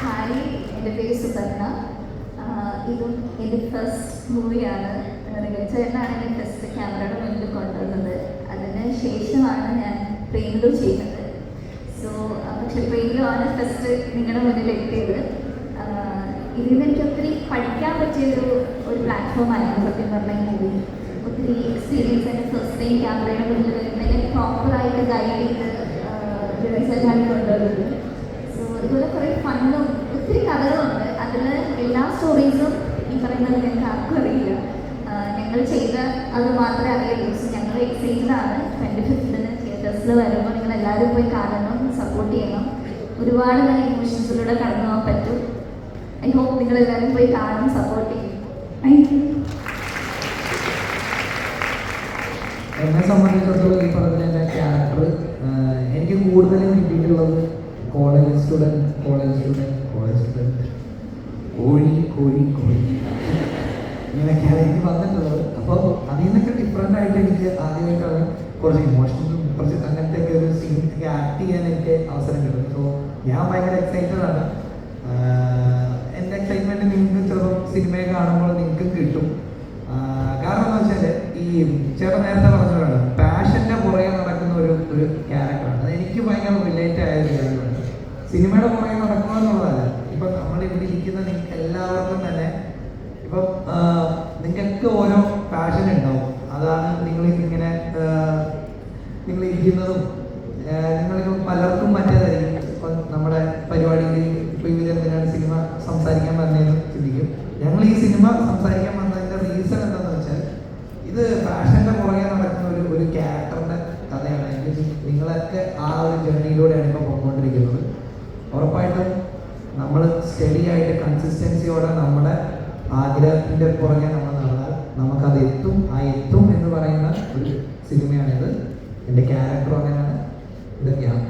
Hi. എന്റെ പേര് സുപർണ. ഇതും എന്റെ ഫസ്റ്റ് മൂവിയാണ്. റിഗച്ചേട്ടനാണ് ഞാൻ ഫസ്റ്റ് ക്യാമറയുടെ മുന്നിൽ കൊണ്ടുവന്നത്. അതിന് ശേഷമാണ് ഞാൻ പ്രേമിലും ചെയ്യുന്നത് സോ പക്ഷെ ട്രെയിനിലുമാണ് ഫസ്റ്റ് നിങ്ങളുടെ മുന്നിൽ എത്തിയത്. ഇതിൽ നിന്ന് എനിക്ക് ഒത്തിരി പഠിക്കാൻ പറ്റിയൊരു ഒരു പ്ലാറ്റ്ഫോം ആയിരുന്നു സത്യം പറഞ്ഞ മൂവി ഒത്തിരി എക്സ്പീരിയൻസ് എന്റെ ഫസ്റ്റ് ടൈം ക്യാമറയുടെ മുന്നിൽ വരുന്നതിനെ പ്രോപ്പറായിട്ട് ഗൈഡ് ചെയ്ത് റിസൾട്ടാണ് കൊണ്ടുവന്നത്. സോ അതുപോലെ കുറേ ഫണ്ണും ഒത്തിരി കഥകളുണ്ട്. അതിൽ എല്ലാ സ്റ്റോറീസും ഈ പറയുന്നത് ഞങ്ങൾക്ക് ആർക്കും അറിയില്ല. ഞങ്ങൾ ചെയ്ത അത് മാത്രമേ അറിയുള്ളൂ. ഞങ്ങൾ എക്സൈറ്റഡ് ആണ്. ട്വന്റി ഫിഫ്തിന് തിയേറ്റേഴ്സിൽ വരുമ്പോൾ നിങ്ങൾ എല്ലാവരും പോയി കാണണം സപ്പോർട്ട് ചെയ്യണം. ഒരുപാട് നല്ല ഇമോഷൻസിലൂടെ കടന്നു പോകാൻ പറ്റും. ഐ ഹോപ്പ് നിങ്ങൾ എല്ലാവരും പോയി കാണും സപ്പോർട്ട് ചെയ്യും. താങ്ക് യു എന്നെ സംബന്ധിച്ചിടത്തോളം ഈ പറഞ്ഞ എന്റെ ക്യാരക്ടർ എനിക്ക് കൂടുതലും കിട്ടിയിട്ടുള്ളത് college student college student student കോഴി കോഴി കോഴി. ഇങ്ങനെയൊക്കെയാണ് എനിക്ക് വന്നിട്ടുള്ളത് അപ്പോൾ അതിൽ നിന്നൊക്കെ ഡിഫറെന്റ് ആയിട്ട് എനിക്ക് ആദ്യമായിട്ടാണ് കുറച്ച് ഇമോഷണൽ കുറച്ച് അങ്ങനത്തെ ഒക്കെ ഒരു സീൻ ഒക്കെ ആക്ട് ചെയ്യാൻ എനിക്ക് അവസരം കിട്ടും സോ ഞാൻ ഭയങ്കര എക്സൈറ്റഡ് ആണ്. എന്റെ എക്സൈറ്റ്മെന്റ് നിങ്ങൾക്ക് ചിലപ്പോൾ സിനിമയെ കാണുമ്പോൾ നിങ്ങൾക്ക് കിട്ടും. കാരണം എന്ന് വെച്ചാൽ ഈ ചേട്ടൻ നേരത്തെ പറഞ്ഞതാണ് പാഷന്റെ പുറകെ നടക്കുന്ന ഒരു ഒരു ക്യാരക്ടറാണ് അത് എനിക്ക് ഭയങ്കര റിലേറ്റ് ആയ ഒരു കാര്യമാണ് സിനിമയുടെ പുറകെ നടക്കുക ഇപ്പം നമ്മൾ ഇവിടെ ഇരിക്കുന്ന നിങ്ങൾക്ക് എല്ലാവർക്കും തന്നെ ഇപ്പം നിങ്ങൾക്ക് ഓരോ പാഷൻ ഉണ്ടാവും. അതാണ് നിങ്ങൾ ഇങ്ങനെ നിങ്ങൾ ഇരിക്കുന്നതും നിങ്ങൾക്ക് പലർക്കും മറ്റേതായിരിക്കും ഇപ്പം നമ്മുടെ പരിപാടിയിൽ ഇപ്പം ഇവരെന്തിനാണ് സിനിമ സംസാരിക്കാൻ വന്നതെന്ന് ചിന്തിക്കും. ഞങ്ങൾ ഈ സിനിമ സംസാരിക്കാൻ വന്നതിന്റെ റീസൺ എന്താണെന്ന് വെച്ചാൽ ഇത് ഫാഷന്റെ പുറകെ നടക്കുന്ന ഒരു ഒരു ക്യാരക്ടറിന്റെ കഥയാണ്. നിങ്ങളൊക്കെ ആ ഒരു ജേർണിയിലൂടെയാണ് ഇപ്പോൾ പോയിക്കൊണ്ടിരിക്കുന്നത്. ഉറപ്പായിട്ടും നമ്മൾ സ്റ്റഡി ആയിട്ട് കൺസിസ്റ്റൻസിയോടെ നമ്മുടെ ആഗ്രഹത്തിന്റെ പുറകെ നമ്മൾ നടന്നാൽ നമുക്കത് എത്തും. ആ എത്തും എന്ന് പറയുന്ന ഒരു സിനിമയാണിത്. എന്റെ ക്യാരക്ടറും അങ്ങനെയാണ്. ഇതൊക്കെയാണ്.